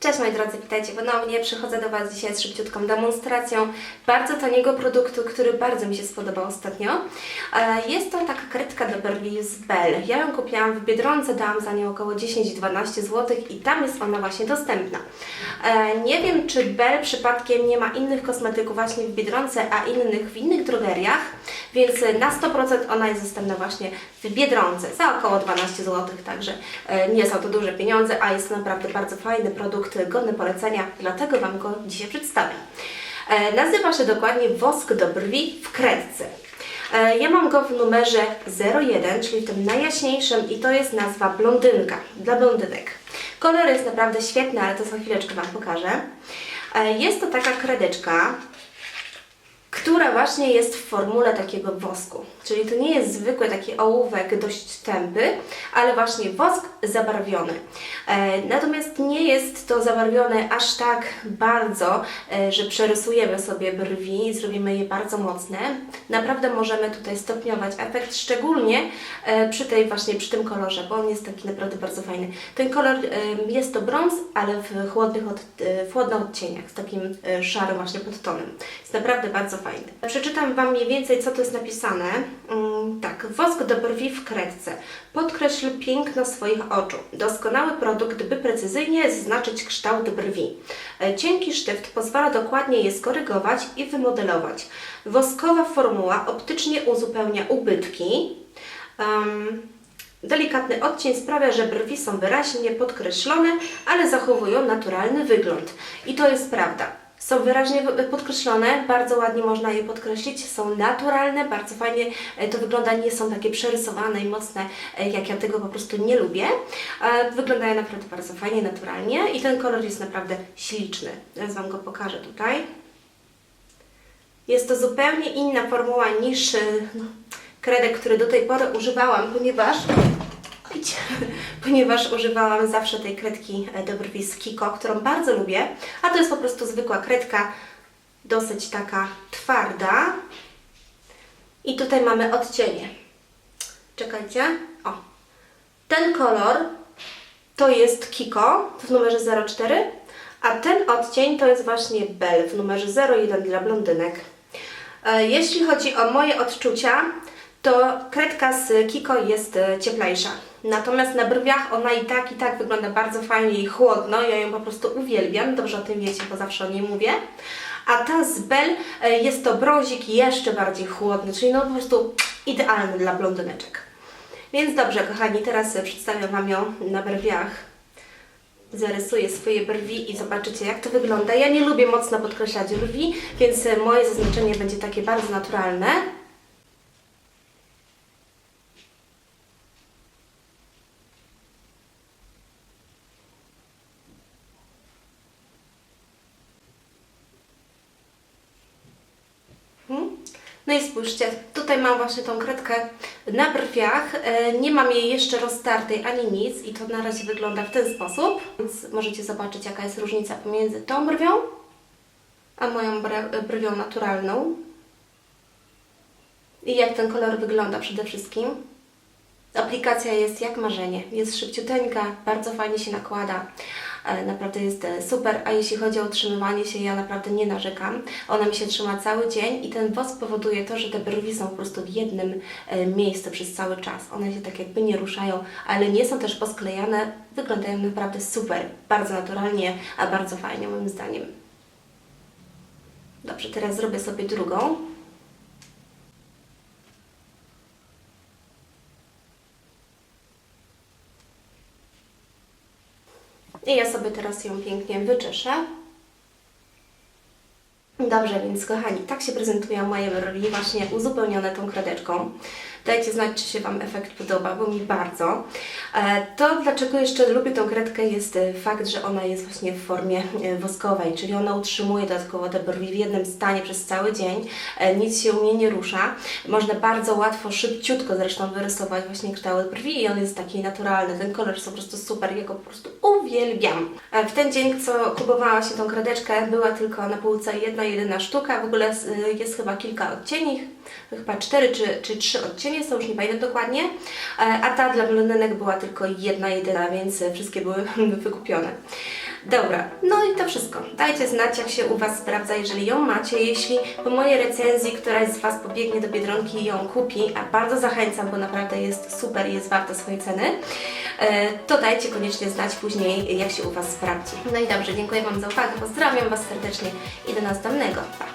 Cześć moi drodzy, witajcie ponownie. Przychodzę do Was dzisiaj z szybciutką demonstracją bardzo taniego produktu, który bardzo mi się spodobał ostatnio. E, Jest to taka kredka do z Bell. Ja ją kupiłam w Biedronce, dałam za nią około 10-12 zł i tam jest ona właśnie dostępna. E, Nie wiem, czy Bell przypadkiem nie ma innych kosmetyków właśnie w Biedronce, a innych w innych drogeriach, więc na 100% ona jest dostępna właśnie w Biedronce za około 12 zł, także e, nie są to duże pieniądze, a jest to naprawdę bardzo fajny produkt, godny polecenia, dlatego Wam go dzisiaj przedstawię. E, Nazywa się dokładnie wosk do brwi w kredce. E, Ja mam go w numerze 01, czyli w tym najjaśniejszym i to jest nazwa blondynka, dla blondynek. Kolor jest naprawdę świetny, ale to za chwileczkę Wam pokażę. E, Jest to taka kredeczka, która właśnie jest w formule takiego wosku. Czyli to nie jest zwykły taki ołówek dość tępy, ale właśnie wosk zabarwiony. E, natomiast nie jest to zabarwione aż tak bardzo, e, że przerysujemy sobie brwi i zrobimy je bardzo mocne. Naprawdę możemy tutaj stopniować efekt, szczególnie e, przy tej właśnie, przy tym kolorze, bo on jest taki naprawdę bardzo fajny. Ten kolor e, jest to brąz, ale w chłodnych, od, e, w chłodnych odcieniach, z takim e, szarym właśnie podtonem. Jest naprawdę bardzo fajny. Przeczytam Wam mniej więcej, co tu jest napisane. Mm, tak, wosk do brwi w kredce. Podkreśl piękno swoich oczu. Doskonały produkt, by precyzyjnie zaznaczyć kształt brwi. E, Cienki sztyft pozwala dokładnie je skorygować i wymodelować. Woskowa formuła optycznie uzupełnia ubytki. Em, Delikatny odcień sprawia, że brwi są wyraźnie podkreślone, ale zachowują naturalny wygląd. I to jest prawda. Są wyraźnie wy- podkreślone, bardzo ładnie można je podkreślić, są naturalne, bardzo fajnie e, to wygląda, nie są takie przerysowane i mocne, e, jak ja tego po prostu nie lubię. E, Wyglądają naprawdę bardzo fajnie, naturalnie i ten kolor jest naprawdę śliczny. Teraz Wam go pokażę tutaj. Jest to zupełnie inna formuła niż no, kredek, który do tej pory używałam, ponieważ Idź. ponieważ używałam zawsze tej kredki e, do brwi z Kiko, którą bardzo lubię, a to jest po prostu zwykła kredka, dosyć taka twarda. I tutaj mamy odcienie. Czekajcie. O. Ten kolor to jest Kiko w numerze 04, a ten odcień to jest właśnie Bell w numerze 01 dla blondynek. E, Jeśli chodzi o moje odczucia, to kredka z Kiko jest e, cieplejsza. Natomiast na brwiach ona i tak, i tak wygląda bardzo fajnie i chłodno. Ja ją po prostu uwielbiam, dobrze o tym wiecie, bo zawsze o niej mówię. A ta z Bell e, jest to brązik jeszcze bardziej chłodny, czyli no po prostu idealny dla blondyneczek. Więc dobrze, kochani, teraz e, przedstawiam Wam ją na brwiach zarysuję swoje brwi i zobaczycie jak to wygląda. Ja nie lubię mocno podkreślać brwi, więc moje zaznaczenie będzie takie bardzo naturalne. No i spójrzcie, tutaj mam właśnie tą kredkę na brwiach. E, Nie mam jej jeszcze roztartej ani nic i to na razie wygląda w ten sposób. Więc możecie zobaczyć jaka jest różnica pomiędzy tą brwią a moją brwią naturalną. I jak ten kolor wygląda przede wszystkim. Aplikacja jest jak marzenie. Jest szybciuteńka, bardzo fajnie się nakłada. Naprawdę jest e, super, a jeśli chodzi o utrzymywanie się, ja naprawdę nie narzekam. Ona mi się trzyma cały dzień i ten wosk powoduje to, że te brwi są po prostu w jednym e, miejscu przez cały czas. One się tak jakby nie ruszają, ale nie są też posklejane. Wyglądają naprawdę super, bardzo naturalnie, a bardzo fajnie moim zdaniem. Dobrze, teraz zrobię sobie drugą. I ja sobie teraz ją pięknie wyczeszę. Dobrze, więc kochani, tak się prezentują moje brwi, właśnie uzupełnione tą kredeczką. Dajcie znać, czy się Wam efekt podoba, bo mi bardzo. E, To, dlaczego jeszcze lubię tą kredkę, jest e, fakt, że ona jest właśnie w formie e, woskowej, czyli ona utrzymuje dodatkowo te brwi w jednym stanie przez cały dzień. Nic się u mnie nie rusza. Można bardzo łatwo, szybciutko zresztą wyrysować właśnie kształt brwi i on jest taki naturalny. Ten kolor jest po prostu super, ja go po prostu uwielbiam. W ten dzień, co kupowałam się tą kredeczkę, była tylko na półce jedna, jedyna sztuka. W ogóle jest chyba kilka odcieni, chyba cztery czy, czy trzy odcienie są, już nie pamiętam dokładnie. E, A ta dla blondynek była tylko jedna, jedyna, więc e, wszystkie były wykupione. Dobra, no i to wszystko. Dajcie znać, jak się u Was sprawdza, jeżeli ją macie. Jeśli po mojej recenzji któraś z Was pobiegnie do Biedronki i ją kupi, a bardzo zachęcam, bo naprawdę jest super i jest warta swojej ceny, e, to dajcie koniecznie znać później, jak się u Was sprawdzi. No i dobrze, dziękuję Wam za uwagę, pozdrawiam Was serdecznie i do następnego. Pa!